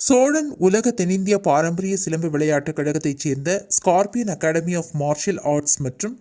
சோழன் உலக தென்னிந்திய பாரம்பரிய சிலம்பு விளையாட்டுக் கழகத்தைச் சேர்ந்த scorpion academy of martial arts மற்றும்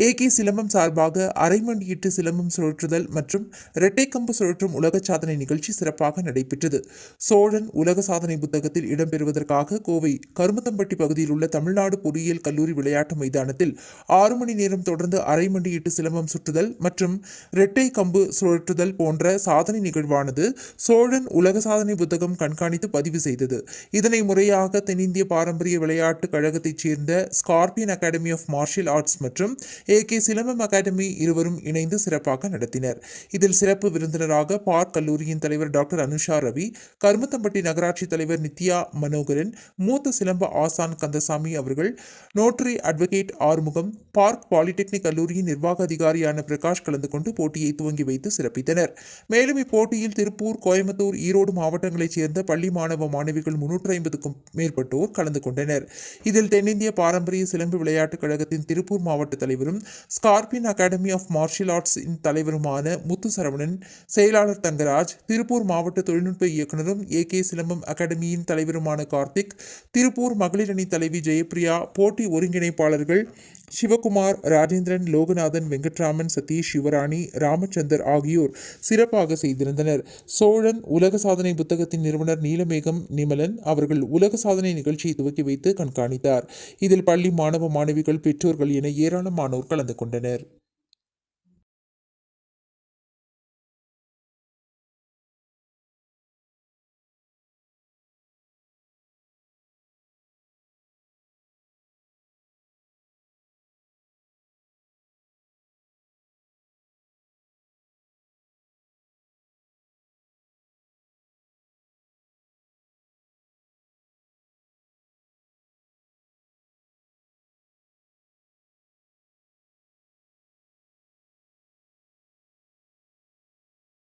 ஏகே சிலம்பம் சார்பாக அரைமண்டியிட்டு சிலம்பம் சுழற்றுதல் மற்றும் இரட்டைக்கம்பு சுழற்றும் உலக சாதனை நிகழ்ச்சி சிறப்பாக நடைபெற்றது. சோழன் உலக சாதனை புத்தகத்தில் இடம்பெறுவதற்காக கோவை கருமத்தம்பட்டி பகுதியில் உள்ள தமிழ்நாடு பொறியியல் கல்லூரி விளையாட்டு மைதானத்தில் ஆறு மணி நேரம் தொடர்ந்து அரைமண்டியிட்டு சிலம்பம் சுற்றுதல் மற்றும் இரட்டை கம்பு சுழற்றுதல் போன்ற சாதனை நிகழ்வானது சோழன் உலக சாதனை புத்தகம் கண்காணித்து பதிவு செய்தது. இதனை முறையாக தென்னிந்திய பாரம்பரிய விளையாட்டுக் கழகத்தைச் சேர்ந்த scorpion academy of martial arts மற்றும் ஏ கே சிலம்பம் அகாடமி இருவரும் இணைந்து சிறப்பாக நடத்தினர். இதில் சிறப்பு விருந்தினராக பார்க் கல்லூரியின் தலைவர் டாக்டர் அனுஷா ரவி கருமத்தம்பட்டி நகராட்சி தலைவர் நித்யா மனோகரன் மூத்த சிலம்ப ஆசான் கந்தசாமி அவர்கள் notary advocate Arumugam park polytechnic கல்லூரியின் நிர்வாக அதிகாரியான பிரகாஷ் கலந்து கொண்டு போட்டியை துவங்கி வைத்து சிறப்பித்தனர். மேலும் இப்போட்டியில் திருப்பூர் கோயம்புத்தூர் ஈரோடு மாவட்டங்களைச் சேர்ந்த பள்ளி மாணவ மாணவிகள் முன்னூற்று ஐம்பதுக்கும் மேற்பட்டோர் கலந்து கொண்டனர். இதில் தென்னிந்திய பாரம்பரிய சிலம்பு விளையாட்டுக் கழகத்தின் திருப்பூர் மாவட்ட தலைவரும் scorpion academy of martial arts இன் தலைவருமான முத்து சரவணன் செயலாளர் தங்கராஜ் திருப்பூர் மாவட்ட தொழில்நுட்ப இயக்குனரும் ஏ. கே. சிலம்பம் அகாடமியின் தலைவருமான கார்த்திக் திருப்பூர் மகளிர் அணி தலைவி ஜெயப்பிரியா போட்டி ஒருங்கிணைப்பாளர்கள் சிவகுமார் ராஜேந்திரன் லோகநாதன் வெங்கட்ராமன் சதீஷ் சிவராணி ராமச்சந்தர் ஆகியோர் சிறப்பாக செய்திருந்தனர். சோழன் உலக சாதனை புத்தகத்தின் நிறுவனர் நீலமேகம் நிமலன் அவர்கள் உலக சாதனை நிகழ்ச்சியை துவக்கி வைத்து கண்காணித்தார். இதில் பள்ளி மாணவ மாணவிகள் பெற்றோர்கள் என ஏராளமானோர் கலந்து கொண்டனர்.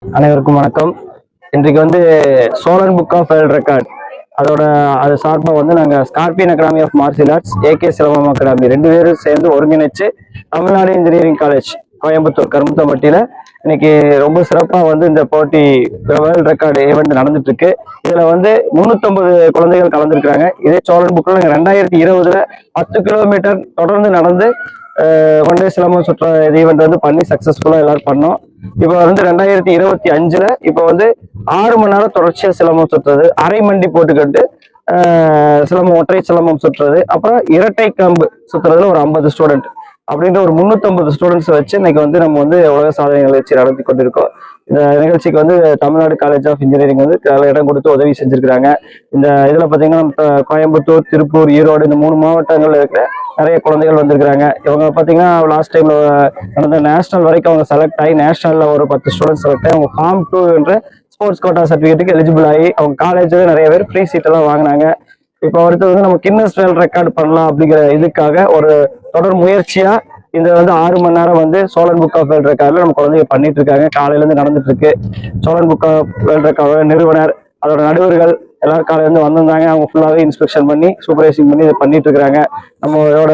அனைவருக்கும் வணக்கம். இன்றைக்கு வந்து Chozhan book of world record அதோட அது சார்பாக வந்து நாங்கள் scorpion academy of martial arts AK silambam academy ரெண்டு பேரும் சேர்ந்து ஒருங்கிணைச்சு தமிழ்நாடு இன்ஜினியரிங் காலேஜ் கோயம்புத்தூர் கரும்புத்தம்பட்டியில் இன்னைக்கு ரொம்ப சிறப்பாக வந்து இந்த போட்டி வேர்ல்ட் ரெக்கார்டு ஈவெண்ட் நடந்துட்டு இருக்கு இதில் வந்து முந்நூற்றம்பது குழந்தைகள் கலந்துருக்காங்க இதே சோழன் புக்கில் நாங்கள் ரெண்டாயிரத்தி இருபதுல பத்து கிலோமீட்டர் தொடர்ந்து நடந்து ஒன் டே சிலம்பம் சுற்ற ஈவெண்ட் வந்து பண்ணி சக்ஸஸ்ஃபுல்லாக எல்லாரும் பண்ணோம். இப்போ வந்து ரெண்டாயிரத்தி இருபத்தி அஞ்சில் இப்போ வந்து ஆறு மணி நேரம் தொடர்ச்சியாக சிலம்பம் சுற்றுறது அரை மண்டி போட்டுக்கிட்டு சிலம்பம் ஒற்றை சிலம்பம் சுற்றுறது அப்புறம் இரட்டை கம்பு சுற்றுறதுல ஒரு ஐம்பது ஸ்டூடெண்ட் அப்படின்ற ஒரு முந்நூற்றம்பது ஸ்டூடெண்ட்ஸ் வச்சு இன்னைக்கு வந்து நம்ம வந்து உலக சாதனை நிகழ்ச்சி நடத்தி கொண்டிருக்கோம். இந்த நிகழ்ச்சிக்கு வந்து தமிழ்நாடு காலேஜ் ஆஃப் இன்ஜினியரிங் வந்து இடம் கொடுத்து உதவி செஞ்சிருக்கிறாங்க. இந்த இதுல பாத்தீங்கன்னா நம்ம கோயம்புத்தூர் திருப்பூர் ஈரோடு இந்த மூணு மாவட்டங்கள்ல இருக்கிற நிறைய குழந்தைகள் வந்திருக்கிறாங்க. இவங்க பாத்தீங்கன்னா லாஸ்ட் டைம்ல நடந்த நேஷனல் வரைக்கும் அவங்க செலக்ட் ஆகி நேஷனல்ல ஒரு பத்து ஸ்டூடெண்ட்ஸ் செலக்ட் ஆகி அவங்க ஃபார்ம் டூ என்ற ஸ்போர்ட்ஸ் கோட்டா சர்டிஃபிகேட்டுக்கு எலிஜிபிள் ஆகி அவங்க காலேஜ்ல நிறைய பேர் ஃப்ரீ சீட் எல்லாம் வாங்கினாங்க. இப்போ அடுத்து வந்து நம்ம கின்னஸ் வேல் ரெக்கார்ட் பண்ணலாம் அப்படிங்கிற இதுக்காக ஒரு தொடர் முயற்சியா இந்த வந்து ஆறு மணி நேரம் வந்து சோழன் புக் ஆஃப் வேர்ல்ட் நம்ம குழந்தைங்க பண்ணிட்டு இருக்காங்க. காலையிலேருந்து நடந்துட்டு இருக்கு. சோழன் புக் ஆஃப் வேர்ல்ட் ரெக்கார்டோட நிறுவனர் அதோட நடுவர்கள் எல்லாரும் காலையிலேருந்து வந்திருந்தாங்க. அவங்க ஃபுல்லாகவே இன்ஸ்பெக்ஷன் பண்ணி சூப்பர்வைசிங் பண்ணி இதை பண்ணிட்டு இருக்கிறாங்க. நம்மளோட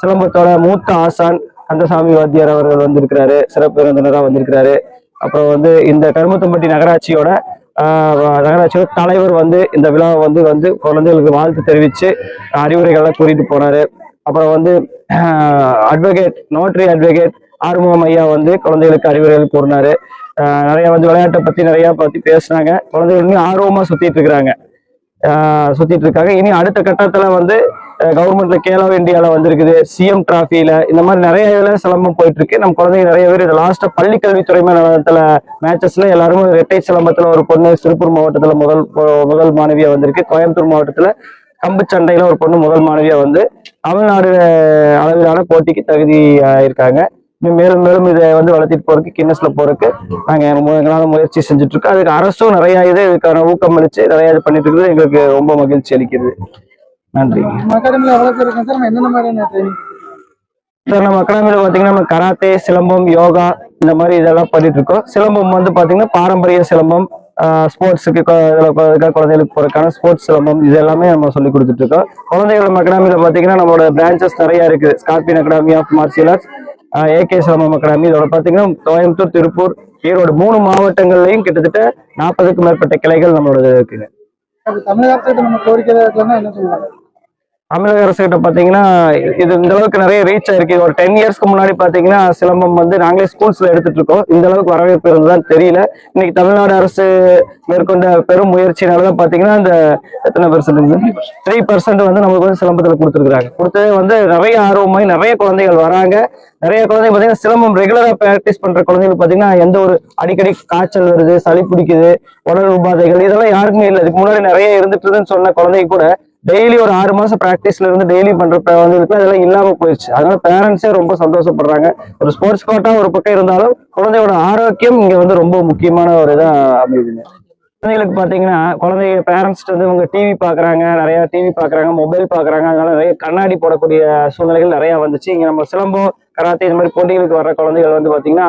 சிலம்பத்தோட மூத்த ஆசான் கந்தசாமி வாத்தியார் அவர்கள் வந்திருக்கிறாரு. சிறப்பு விருந்தினராக வந்திருக்கிறாரு. அப்புறம் வந்து இந்த கருமத்தம்பட்டி நகராட்சியோட நகராட்சியோட தலைவர் வந்து இந்த விழாவை வந்து வந்து குழந்தைகளுக்கு வாழ்த்து தெரிவித்து அறிவுரைகள்லாம் கூறிட்டு போனார். அப்புறம் வந்து அட்வொகேட் நோட்டரி அட்வொகேட் ஆறுமுகம் ஐயா வந்து குழந்தைகளுக்கு அறிவுரைகள் கூறினாரு. நிறைய வந்து விளையாட்டை பத்தி நிறைய பத்தி பேசுனாங்க. குழந்தைகள் ஆர்வமா சுத்திட்டு இருக்கிறாங்க சுத்திட்டு இருக்காங்க. இனி அடுத்த கட்டத்துல வந்து கவர்மெண்ட்ல கேலோ இந்தியால வந்திருக்குது. சிஎம் டிராஃபில இந்த மாதிரி நிறைய இதுல சிலம்பம் போயிட்டு இருக்கு நம்ம குழந்தைங்க நிறைய பேர் இது லாஸ்டா பள்ளி கல்வித்துறை மேட்சஸ்ல எல்லாரும் ரெட்டை சிலம்பத்துல ஒரு பொண்ணு திருப்பூர் மாவட்டத்துல முதல் முதல் மாணவியா வந்திருக்கு. கோயம்புத்தூர் மாவட்டத்துல கம்பு சண்டையில ஒரு பொண்ணு முதல் மாணவியா வந்து தமிழ்நாடு அளவிலான போட்டிக்கு தகுதி இன்னும் மேலும் மேலும் இதை வந்து வளர்த்திட்டு போறதுக்கு கின்னஸ்ல போறதுக்கு நாங்க எங்களால முயற்சி செஞ்சுட்டு இருக்கோம் அதுக்கு அரசும் நிறைய இது இதுக்கான ஊக்கம் அளிச்சு நிறைய இது பண்ணிட்டு இருக்கிறது எங்களுக்கு ரொம்ப மகிழ்ச்சி அளிக்குது நன்றி. சார் நம்ம அகாடமியில் பார்த்தீங்கன்னா நம்ம கராத்தே சிலம்பம் யோகா இந்த மாதிரி இதெல்லாம் பண்ணிட்டு இருக்கோம். சிலம்பம் வந்து பார்த்தீங்கன்னா பாரம்பரிய சிலம்பம் ஸ்போர்ட்ஸுக்கு குழந்தைகளுக்கு போகிறக்கான ஸ்போர்ட்ஸ் சிலம்பம் இது எல்லாமே நம்ம சொல்லி கொடுத்துட்ருக்கோம். குழந்தைகள் அகாடமியில் பார்த்தீங்கன்னா நம்மளோட பிரான்ச்சஸ் நிறைய இருக்குது scorpion academy of martial arts AK silambam academy இதோட பார்த்தீங்கன்னா கோயம்புத்தூர் திருப்பூர் ஈரோடு மூணு மாவட்டங்கள்லையும் கிட்டத்தட்ட நாற்பதுக்கும் மேற்பட்ட கிளைகள் நம்மளோட இருக்குங்க தமிழகத்துக்கு நம்ம கோரிக்கை என்ன சொல்லுவாங்க? தமிழக அரசு கிட்ட பாத்தீங்கன்னா இது இந்த அளவுக்கு நிறைய ரீச் ஆயிருக்கு. ஒரு டென் இயர்ஸ்க்கு முன்னாடி பாத்தீங்கன்னா சிலம்பம் வந்து நாங்களே ஸ்கூல்ஸ்ல எடுத்துட்டு இருக்கோம். இந்த அளவுக்கு வரவேற்பு இருந்ததான்னு தெரியல. இன்னைக்கு தமிழ்நாடு அரசு மேற்கொண்ட பெரும் முயற்சினாலதான் பாத்தீங்கன்னா இந்த எத்தனை பெர்சன்ட் த்ரீ பர்சன்ட் வந்து நமக்கு வந்து சிலம்பத்துல கொடுத்துருக்காங்க கொடுத்தது வந்து நிறைய ஆர்வமாய் நிறைய குழந்தைகள் வராங்க. நிறைய குழந்தைங்க பாத்தீங்கன்னா சிலம்பம் ரெகுலரா பிராக்டிஸ் பண்ற குழந்தைகள் பாத்தீங்கன்னா எந்த ஒரு அடிக்கடி காய்ச்சல் வருது சளி பிடிக்குது உடல் உபாதைகள் இதெல்லாம் யாருக்குமே இல்லை. இதுக்கு முன்னாடி நிறைய இருந்துட்டு இருந்துன்னு சொன்ன குழந்தைங்க கூட டெய்லி ஒரு ஆறு மாசம் ப்ராக்டிஸ்ல இருந்து டெய்லி பண்ற குழந்தைகளுக்கு அதெல்லாம் இல்லாம போயிடுச்சு. அதனால பேரண்ட்ஸே ரொம்ப சந்தோஷப்படுறாங்க. ஒரு ஸ்போர்ட்ஸ் கோட்டா ஒரு பக்கம் இருந்தாலும் குழந்தையோட ஆரோக்கியம் இங்க வந்து ரொம்ப முக்கியமான ஒரு இதா அமையுதுங்க. குழந்தைகளுக்கு பாத்தீங்கன்னா குழந்தைங்க பேரண்ட்ஸ் வந்து இவங்க டிவி பாக்குறாங்க நிறைய டிவி பாக்குறாங்க மொபைல் பாக்குறாங்க. அதனால நிறைய கண்ணாடி போடக்கூடிய சூழ்நிலைகள் நிறைய வந்துச்சு. இங்க நம்ம சிலம்பம் கராத்தே இந்த மாதிரி போட்டிகளுக்கு வர்ற குழந்தைகள் வந்து பாத்தீங்கன்னா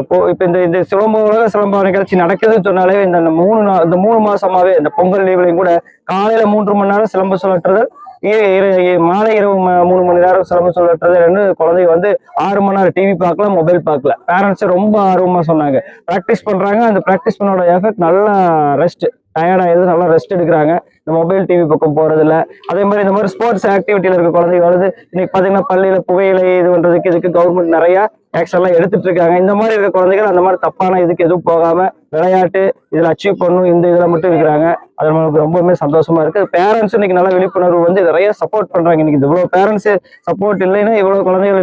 இப்போ இந்த இந்த சிலம்ப உலக சிலம்ப நிகழ்ச்சி நடக்குதுன்னு சொன்னாலே இந்த மூணு நாள் இந்த மூணு மாசமாவே இந்த பொங்கல் லீவ்லையும் கூட காலையில மூன்று மணி நேரம் சிலம்ப சுழற்றுதல் இர- மாலை இரவு மூணு மணி நேரம் சிலம்ப சுழற்றுதல் ரெண்டு குழந்தைங்க வந்து ஆறு மணி நேரம் டிவி பார்க்கல மொபைல் பார்க்கல. பேரண்ட்ஸ் ரொம்ப ஆர்வமா சொன்னாங்க. ப்ராக்டிஸ் பண்றாங்க. அந்த ப்ராக்டிஸ் பண்ணோட எஃபெக்ட் நல்லா ரெஸ்ட் டயர்ட் ஆகிடுது நல்லா ரெஸ்ட் எடுக்கிறாங்க. இந்த மொபைல் டிவி பக்கம் போகிறதில்ல அதே மாதிரி இந்த மாதிரி ஸ்போர்ட்ஸ் ஆக்டிவிட்டியில் இருக்க குழந்தைங்க வந்து இன்னைக்கு பார்த்தீங்கன்னா பள்ளியில் புகையிலை இது பண்ணுறதுக்கு இதுக்கு கவர்மெண்ட் நிறையா ஆக்ஷன்லாம் எல்லாம் எடுத்துட்டு இருக்காங்க. இந்த மாதிரி இருக்க குழந்தைகள் அந்த மாதிரி தப்பான இதுக்கு எதுவும் போகாம விளையாட்டு இதில் அச்சீவ் பண்ணணும் இந்த இதில் மட்டும் இருக்கிறாங்க. அது நம்மளுக்கு ரொம்பவுமே சந்தோஷமா இருக்கு. பேரண்ட்ஸ் இன்னைக்கு நல்ல விழிப்புணர்வு வந்து நிறைய சப்போர்ட் பண்றாங்க. இன்னைக்கு இவ்வளோ பேரண்ட்ஸ் சப்போர்ட் இல்லைன்னா இவ்வளோ குழந்தைகள்